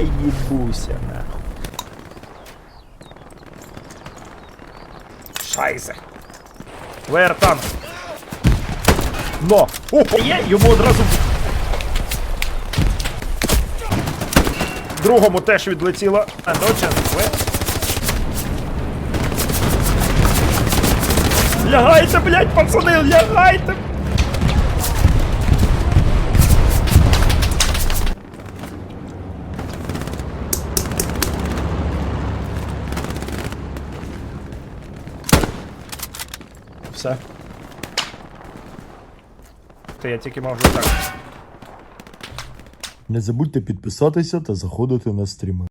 Ебнулся нахуй. Шайзе. Вертан. Но! О, є, йому одразу. Другому теж відлетіло. А доча. Лягайте, блядь, пацани, лягайте! Все. Та я тільки можу так. Не забудьте підписатися та заходити на стріми.